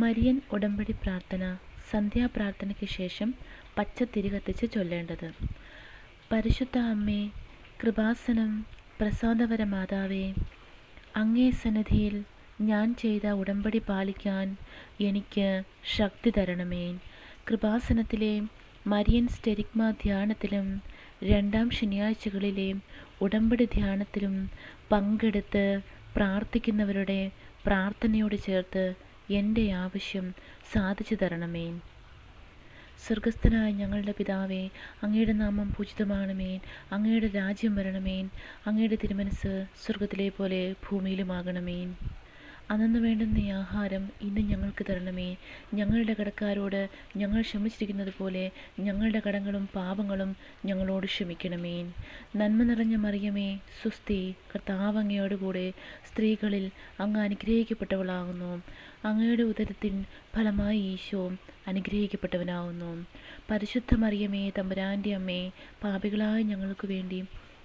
Marian ഉടമ്പടി പ്രാർത്ഥന സന്ധ്യാപ്രാർത്ഥനയ്ക്ക് ശേഷം പച്ചത്തിരി കത്തിച്ച് ചൊല്ലേണ്ടത്. പരിശുദ്ധ അമ്മേ കൃപാസനം പ്രസാദവര മാതാവേ അങ്ങേ സന്നിധിയിൽ ഞാൻ ചെയ്ത ഉടമ്പടി പാലിക്കാൻ എനിക്ക് ശക്തി തരണമേ. കൃപാസനത്തിലെ മരിയൻ സ്റ്റെരിഗ്മ ധ്യാനത്തിലും രണ്ടാം ശനിയാഴ്ചകളിലെ ഉടമ്പടി ധ്യാനത്തിലും പങ്കെടുത്ത് പ്രാർത്ഥിക്കുന്നവരുടെ പ്രാർത്ഥനയോട് ചേർത്ത് എന്റെ ആവശ്യം സാധിച്ചു തരണമേ. സ്വർഗസ്ഥനായ ഞങ്ങളുടെ പിതാവേ അങ്ങയുടെ നാമം പൂജിതമാണമേ. അങ്ങയുടെ രാജ്യം വരണമേൻ അങ്ങയുടെ തിരുമനസ് സ്വർഗത്തിലെ പോലെ ഭൂമിയിലുമാകണമേൻ അന്നു വേണ്ടുന്ന ആഹാരം ഇന്ന് ഞങ്ങൾക്ക് തരണമേ. ഞങ്ങളുടെ കടക്കാരോട് ഞങ്ങൾ ക്ഷമിച്ചിരിക്കുന്നത് പോലെ ഞങ്ങളുടെ കടങ്ങളും പാപങ്ങളും ഞങ്ങളോട് ക്ഷമിക്കണമേ. നന്മ നിറഞ്ഞ മറിയമേ സുസ്തി കർത്താവ് അങ്ങയോടുകൂടെ സ്ത്രീകളിൽ അങ്ങ് അനുഗ്രഹിക്കപ്പെട്ടവളാകുന്നു. അങ്ങയുടെ ഉദരത്തിൻ ഫലമായി ഈശോ അനുഗ്രഹിക്കപ്പെട്ടവനാവുന്നു. പരിശുദ്ധ മറിയമേ തമ്പുരാന്റെ അമ്മേ പാപികളായ ഞങ്ങൾക്ക് വേണ്ടി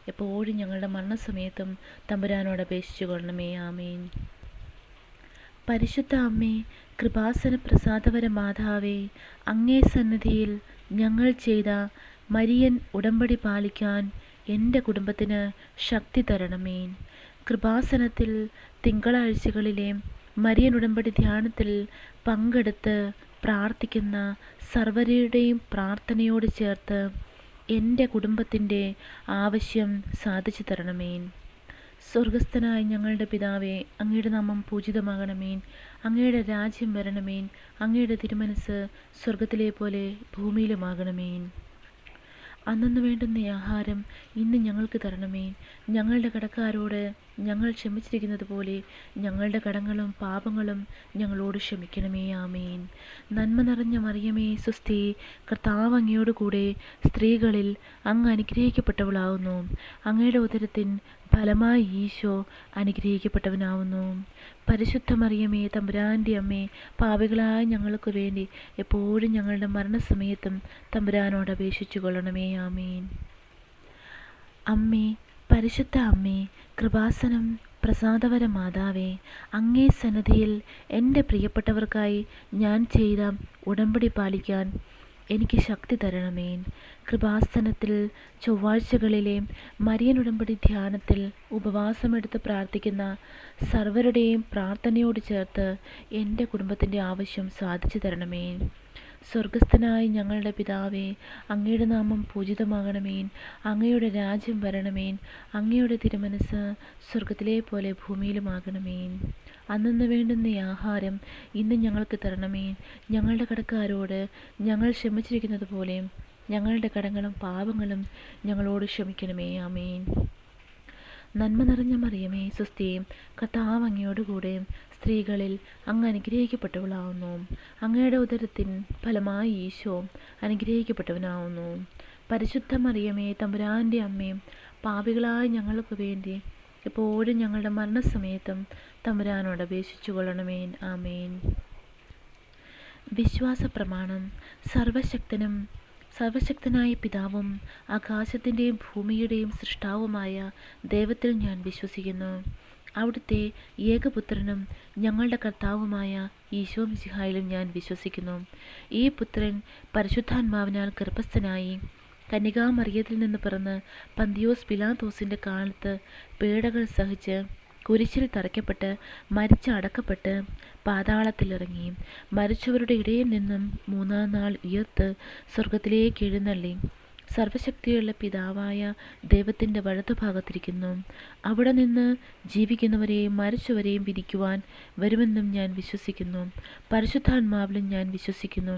എപ്പോഴും ഞങ്ങളുടെ മരണസമയത്തും തമ്പുരാനോട് അപേക്ഷിച്ചു കൊള്ളണമേ. ആമേൻ. പരിശുദ്ധ അമ്മേ കൃപാസന പ്രസാദവര മാതാവേ അങ്ങേ സന്നിധിയിൽ ഞങ്ങൾ ചെയ്ത മരിയൻ ഉടമ്പടി പാലിക്കാൻ എന്റെ കുടുംബത്തിന് ശക്തി തരണമേ. കൃപാസനത്തിൽ തിങ്കളാഴ്ചകളിലെ മരിയൻ ഉടമ്പടി ധ്യാനത്തിൽ പങ്കെടുത്ത് പ്രാർത്ഥിക്കുന്ന സർവരുടെയും പ്രാർത്ഥനയോട് ചേർത്ത് എന്റെ കുടുംബത്തിന്റെ ആവശ്യം സാധിച്ചു തരണമേ സ്വർഗസ്ഥനായ ഞങ്ങളുടെ പിതാവേ അങ്ങയുടെ നാമം പൂജിതമാകണമേൻ. അങ്ങയുടെ രാജ്യം വരണമേൻ. അങ്ങയുടെ തിരുമനസ് സ്വർഗത്തിലെ പോലെ ഭൂമിയിലുമാകണമേൻ. അന്നു വേണ്ടുന്ന ആഹാരം ഇന്ന് ഞങ്ങൾക്ക് തരണമേ ഞങ്ങളുടെ കടക്കാരോട് ഞങ്ങൾ ക്ഷമിച്ചിരിക്കുന്നത് പോലെ ഞങ്ങളുടെ കടങ്ങളും പാപങ്ങളും ഞങ്ങളോട് ക്ഷമിക്കണമേ ആമേൻ. നന്മ നിറഞ്ഞ മറിയമേ സുസ്ഥി കർത്താവ് അങ്ങയോടുകൂടെ സ്ത്രീകളിൽ അങ്ങ് അനുഗ്രഹിക്കപ്പെട്ടവളാവുന്നു. അങ്ങയുടെ ഉദരത്തിൻ ഫലമായി ഈശോ അനുഗ്രഹിക്കപ്പെട്ടവനാവുന്നു. പരിശുദ്ധ മറിയമേ തമ്പുരാന്റെ അമ്മേ പാപികളായ ഞങ്ങൾക്ക് വേണ്ടി എപ്പോഴും ഞങ്ങളുടെ മരണസമയത്തും തമ്പുരാനോട് അപേക്ഷിച്ചു കൊള്ളണമേ ആമേൻ. അമ്മേ പരിശുദ്ധ അമ്മേ കൃപാസനം പ്രസാദവര മാതാവേ അങ്ങേ സന്നദ്ധിയിൽ എന്റെ പ്രിയപ്പെട്ടവർക്കായി ഞാൻ ചെയ്ത ഉടമ്പടി പാലിക്കാൻ എനിക്ക് ശക്തി തരണമേ. കൃപാസനത്തിൽ ചൊവ്വാഴ്ചകളിലെ മരിയൻ ഉടമ്പടി ധ്യാനത്തിൽ ഉപവാസമെടുത്ത് പ്രാർത്ഥിക്കുന്ന സർവരുടെയും പ്രാർത്ഥനയോട് ചേർത്ത് എന്റെ കുടുംബത്തിന്റെ ആവശ്യം സാധിച്ചു തരണമേ. സ്വർഗസ്ഥനായ ഞങ്ങളുടെ പിതാവേ അങ്ങയുടെ നാമം പൂജിതമാകണമേൻ അങ്ങയുടെ രാജ്യം വരണമേൻ അങ്ങയുടെ തിരുമനസ് സ്വർഗത്തിലെ പോലെ ഭൂമിയിലുമാകണമേൻ. അന്നു വേണ്ടുന്ന ആഹാരം ഇന്ന് ഞങ്ങൾക്ക് തരണമേ ഞങ്ങളുടെ കടക്കാരോട് ഞങ്ങൾ ക്ഷമിച്ചിരിക്കുന്നത് പോലെ ഞങ്ങളുടെ കടങ്ങളും പാപങ്ങളും ഞങ്ങളോട് ക്ഷമിക്കണമേ. ആമേൻ. നന്മ നിറഞ്ഞ മറിയമേ സുസ്ഥിയും കർത്താവ് അങ്ങയോടുകൂടെ സ്ത്രീകളിൽ അങ്ങ് അനുഗ്രഹിക്കപ്പെട്ടവളാവുന്നു. അങ്ങയുടെ ഉദരത്തിൻ ഫലമായി ഈശോ അനുഗ്രഹിക്കപ്പെട്ടവനാവുന്നു. പരിശുദ്ധ മറിയമേ തമ്പുരാന്റെ അമ്മയും പാപികളായ ഞങ്ങൾക്ക് വേണ്ടി എപ്പോഴും ഞങ്ങളുടെ മരണസമയത്തും തമ്പുരാനോട് അപേക്ഷിച്ചു കൊള്ളണമേൻ ആമേൻ. വിശ്വാസ പ്രമാണം സർവശക്തനും സർവശക്തനായ പിതാവും ആകാശത്തിന്റെയും ഭൂമിയുടെയും സൃഷ്ടാവുമായ ദൈവത്തിൽ ഞാൻ വിശ്വസിക്കുന്നു. അവിടുത്തെ ഏകപുത്രനും ഞങ്ങളുടെ കർത്താവുമായ ഈശോ മിശിഹായിലും ഞാൻ വിശ്വസിക്കുന്നു. ഈ പുത്രൻ പരിശുദ്ധാത്മാവിനാൽ ഗർഭസ്ഥനായി കന്യകാമറിയത്തിൽ നിന്ന് പിറന്ന് പന്തിയോസ് പിലാത്തോസിന്റെ കാലത്ത് പേടകൾ സഹിച്ച് കുരിശിൽ തറയ്ക്കപ്പെട്ട് മരിച്ച് അടക്കപ്പെട്ട് പാതാളത്തിലിറങ്ങി. മരിച്ചവരുടെ ഇടയിൽ നിന്നും മൂന്നാം നാൾ ഉയർത്ത് സ്വർഗത്തിലേക്ക് എഴുന്നള്ളി. സർവശക്തിയുള്ള പിതാവായ ദൈവത്തിന്റെ വലതുഭാഗത്തിരിക്കുന്നു അവിടെ നിന്ന് ജീവിക്കുന്നവരെയും മരിച്ചവരെയും വിധിക്കുവാൻ വരുമെന്നും ഞാൻ വിശ്വസിക്കുന്നു. പരിശുദ്ധാത്മാവിലും ഞാൻ വിശ്വസിക്കുന്നു.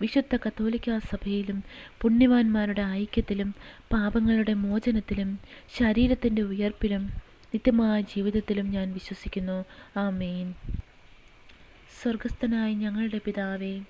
വിശുദ്ധ കത്തോലിക്ക സഭയിലും പുണ്യവാന്മാരുടെ ഐക്യത്തിലും പാപങ്ങളുടെ മോചനത്തിലും ശരീരത്തിന്റെ ഉയർപ്പിലും നിത്യമായ ജീവിതത്തിലും ഞാൻ വിശ്വസിക്കുന്നു. ആമേൻ. സ്വർഗസ്ഥനായ ഞങ്ങളുടെ പിതാവേ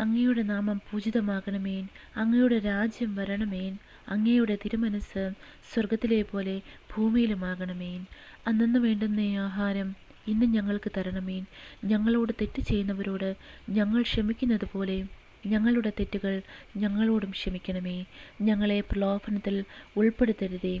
അങ്ങയുടെ നാമം പൂജിതമാകണമേൻ അങ്ങയുടെ രാജ്യം വരണമേൻ അങ്ങയുടെ തിരുമനസ് സ്വർഗത്തിലെ പോലെ ഭൂമിയിലുമാകണമേൻ അന്നു വേണ്ടുന്ന ആഹാരം ഇന്ന് ഞങ്ങൾക്ക് തരണമേൻ ഞങ്ങളോട് തെറ്റ് ചെയ്യുന്നവരോട് ഞങ്ങൾ ക്ഷമിക്കുന്നത് പോലെ ഞങ്ങളുടെ തെറ്റുകൾ ഞങ്ങളോടും ക്ഷമിക്കണമേ. ഞങ്ങളെ പ്രലോഭനത്തിൽ ഉൾപ്പെടുത്തരുതേ.